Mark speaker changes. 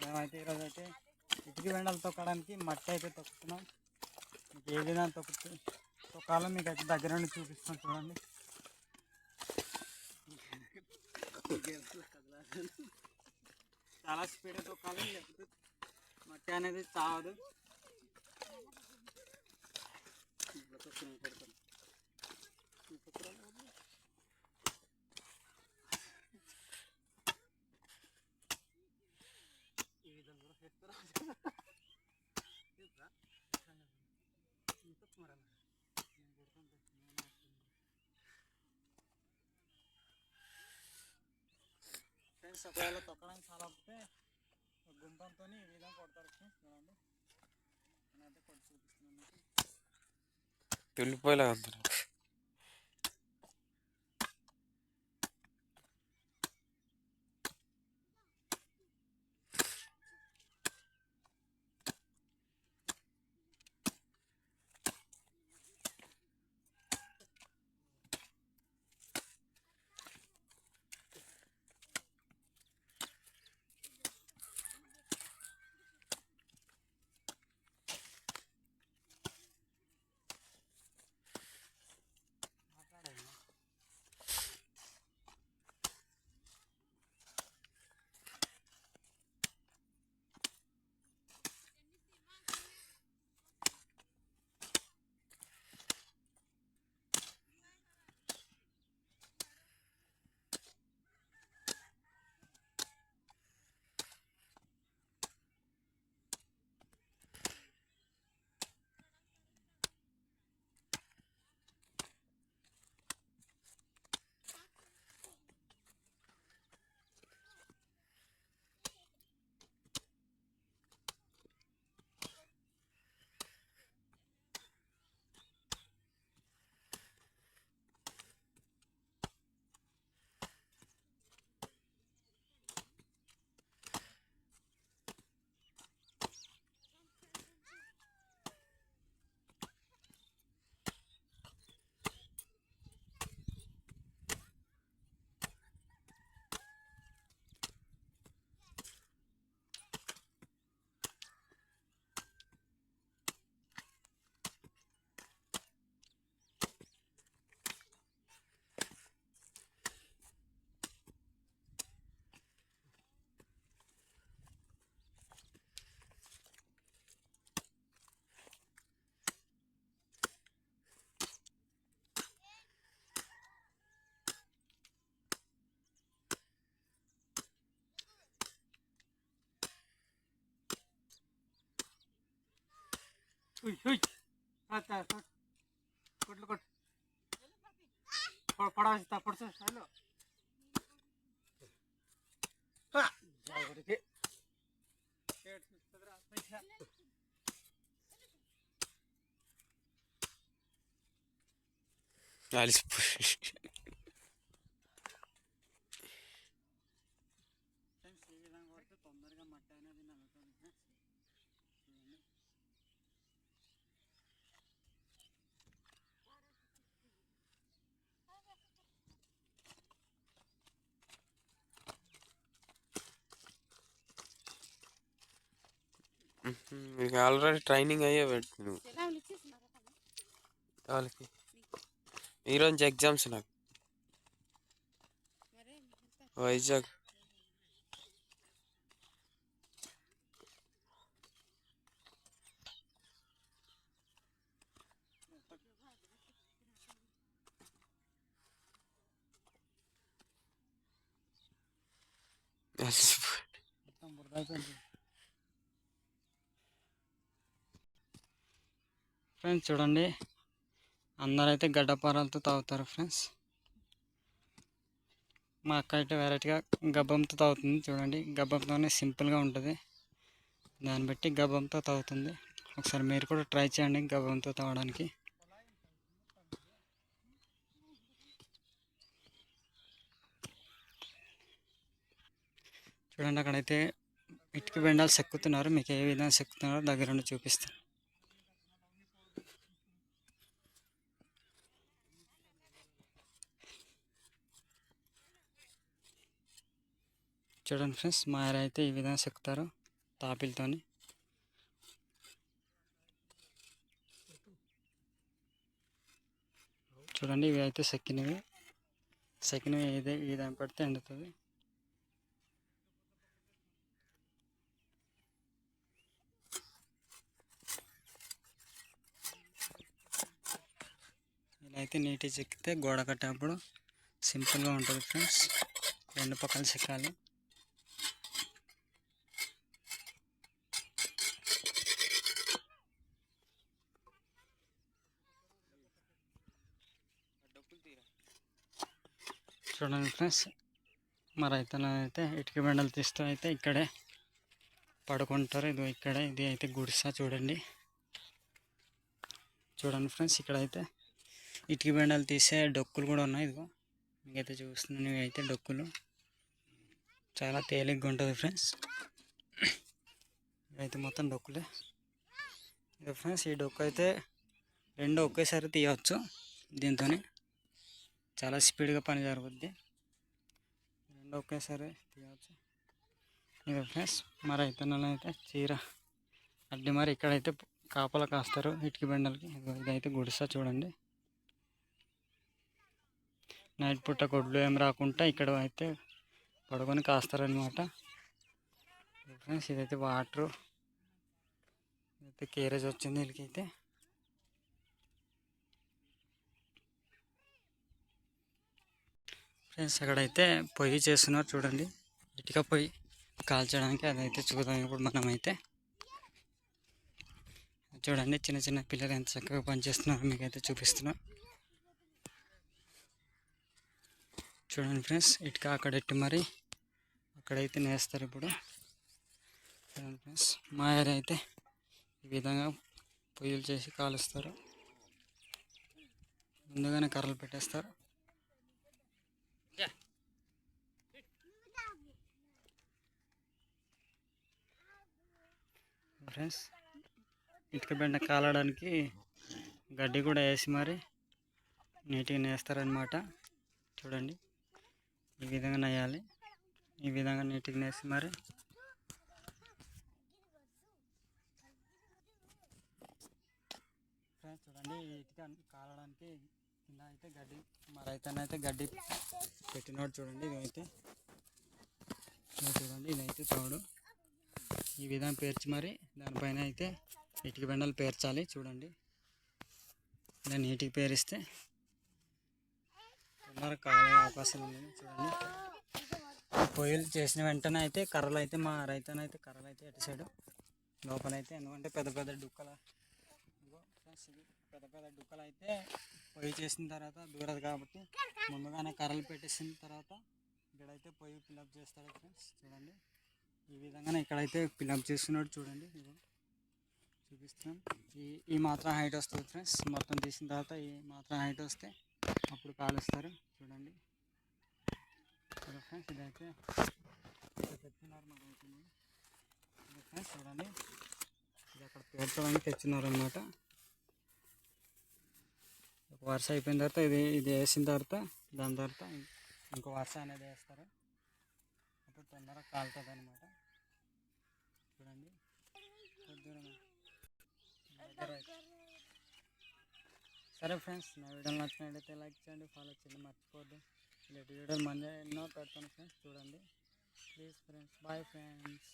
Speaker 1: మేమైతే ఈరోజు అయితే ఇటుక వెండలు తొక్కడానికి మట్టి అయితే తొక్కుతున్నాం. మీకు ఏ విధంగా తొక్కు తొక్కాలో మీకు అయితే దగ్గర నుండి చూపిస్తాం చూడండి. చాలా స్పీడ్ తొక్కాలి లేకపోతే మట్టి అనేది చావదు ఇట్లా తొక్కుతున్నాం, కొడతాం. ఈ తొక్కరాలు వదిలేయ్. ఈ విధంగా కూడా చేస్తారా? చేస్తారా? ఈ తొక్కు మరి అన్న. నేను కొడతాను తొక్కు, నేను వేస్తాను. ఫ్రెండ్స్ ఒకవేళ తొక్కడానికి చాలా వస్తే గుంపంతో ఈ విధంగా కొడతారు చూడండి. నేనైతే కొట్టి చూపిస్తున్నాను మీకు.
Speaker 2: వెళ్ళిపోయేలా
Speaker 1: కొట్లు కొట్టు పడవసి తప్పుడు స్టైల్ జాగ్రత్తకి
Speaker 2: అలసిపోయి మీకు ఆల్రెడీ ట్రైనింగ్ అయ్యే పెట్టు నువ్వు
Speaker 3: సెలవులు ఇచ్చేసినారా తమ్ముడు?
Speaker 2: వాళ్ళకి ఈరోజు ఎగ్జామ్స్ నాకు
Speaker 3: మరి ఎంత?
Speaker 2: వైజాగ్ అలసిపోయి
Speaker 1: మొత్తం బురద ఫ్రెండ్స్ చూడండి. అందరైతే గడ్డపారాలతో తాగుతారు ఫ్రెండ్స్. మా అక్క అయితే వెరైటీగా గబ్బంతో తాగుతుంది చూడండి. గబ్బంతోనే సింపుల్గా ఉంటుంది. దాన్ని బట్టి గబ్బంతో తాగుతుంది. ఒకసారి మీరు కూడా ట్రై చేయండి గబ్బంతో తాగడానికి. చూడండి అక్కడైతే ఇటుక బెండాలు సెక్కుతున్నారు. మీకు ఏ విధంగా సెక్కుతున్నారో దగ్గర నుండి చూపిస్తాను. చూడండి ఫ్రెండ్స్ మాయర్ అయితే ఈ విధంగా చెక్కుతారు తాపిలతోని. చూడండి ఇవి అయితే సెక్కినవి. సెక్కినవి ఏదే ఏదైనా దాన్ని పడితే ఎండుతుంది. ఇలా అయితే నీట్గా చెక్కితే గోడ కట్టేటప్పుడు సింపుల్గా ఉంటుంది ఫ్రెండ్స్. రెండు పక్కల చెక్కాలి. చూడండి ఫ్రెండ్స్. మరి అయితే అయితే ఇటుక బండలు తీస్తూ అయితే ఇక్కడే పడుకుంటారు. ఇది ఇక్కడే ఇది అయితే గుడిసా చూడండి. చూడండి ఫ్రెండ్స్ ఇక్కడైతే ఇటుక బండలు తీసే డొక్కులు కూడా ఉన్నాయి. ఇదిగో మీకైతే చూస్తున్నాను అయితే డొక్కులు. చాలా తేలిగ్గా ఉంటుంది ఫ్రెండ్స్. ఇవైతే మొత్తం డొక్కులే. ఇది ఫ్రెండ్స్ ఈ డొక్కు అయితే రెండు ఒకేసారి తీయవచ్చు దీంతో చాలా స్పీడ్గా పని జరుగుద్ది. రెండు ఒకేసారి తీయవచ్చు ఇది ఫ్రెండ్స్ మరి అయితే అయితే చీర అడ్డి మరి ఇక్కడైతే కాపలా కాస్తారు ఇటుక బెండలకి. ఇదైతే గుడిసా చూడండి. నైట్ పూట గొడ్లు ఏం రాకుండా ఇక్కడ అయితే పడుకొని కాస్తారనమాట ఫ్రెండ్స్ ఇదైతే వాటరు. అయితే కేరేజ్ వచ్చింది వీళ్ళకైతే. ఫ్రెండ్స్ అక్కడైతే పొయ్యి చేస్తున్నారు చూడండి. ఇటుక పొయ్యి కాల్చడానికి అదైతే చూద్దాం ఇప్పుడు మనమైతే. చూడండి చిన్న చిన్న పిల్లలు ఎంత చక్కగా పనిచేస్తున్నారో మీకైతే చూపిస్తున్నా. చూడండి ఫ్రెండ్స్ ఇటుక అక్కడెట్టి మరి అక్కడైతే నేస్తారు ఇప్పుడు. చూడండి ఫ్రెండ్స్ మా ఏరియా అయితే ఈ విధంగా పొయ్యిలు చేసి కాలుస్తారు. ముందుగానే కర్రలు పెట్టేస్తారు. ఫ్రెండ్స్. ఇటుక బెండ కాలడానికి గడ్డి కూడా వేసి మరి నీట్గా నేస్తారనమాట చూడండి. ఈ విధంగా నేయాలి. ఈ విధంగా నీట్గా నేసి మరి ఫ్రెండ్స్ చూడండి. ఇటుక కాలడానికి కింద అయితే గడ్డి మా అయితే గడ్డి పెట్టినోడు చూడండి. ఇదైతే చూడండి. ఇదైతే తోడు. ఈ విధంగా పేర్చి మరి దానిపైన అయితే ఇటుక బెండలు పేర్చాలి చూడండి. ఇలా నీటికి పేరిస్తే తొందరగా కాలే అవకాశం ఉంది చూడండి. పొయ్యిలు చేసిన వెంటనే అయితే కర్రలు అయితే మా రైతనైతే కర్రలు అయితే ఎటు సైడు లోపలైతే ఎందుకంటే పెద్ద పెద్ద డుక్కల పెద్ద పెద్ద డుక్కలు అయితే పొయ్యి చేసిన తర్వాత దూరదు కాబట్టి ముందుగానే కర్రలు పెట్టేసిన తర్వాత ఇక్కడైతే పొయ్యి ఫిల్అప్ చేస్తాడు ఫ్రెండ్స్ చూడండి. ఈ విధంగానే ఇక్కడైతే ఫిల్అప్ చేస్తున్నాడు చూడండి. ఇదిగో ఈ ఈ మాత్రం హైట్ వస్తుంది ఫ్రెండ్స్ మొత్తం తీసిన తర్వాత ఈ మాత్రం హైట్ వస్తే అప్పుడు కాలుస్తారు. చూడండి. ఫ్రెండ్స్ ఇదైతే తెచ్చినారు మాకు ఫ్రెండ్స్ చూడండి. ఇది అక్కడ పేర్చడానికి తెచ్చినారు అనమాట ఒక వరుస అయిపోయిన తర్వాత ఇది ఇది వేసిన తర్వాత దాని తర్వాత ఇంకో వరుస అనేది వేస్తారు. అప్పుడు తొందరగా కాలుతుంది అనమాట చూడండి కొద్దిగా దగ్గర అయితే. సరే ఫ్రెండ్స్ నా వీడియోలు నచ్చినట్లయితే లైక్ చేయండి ఫాలో చేయండి మర్చిపోద్దు ఇలాంటి వీడియోలు మంచిగా ఎన్నో పెడతాను ఫ్రెండ్స్ చూడండి. Please friends bye friends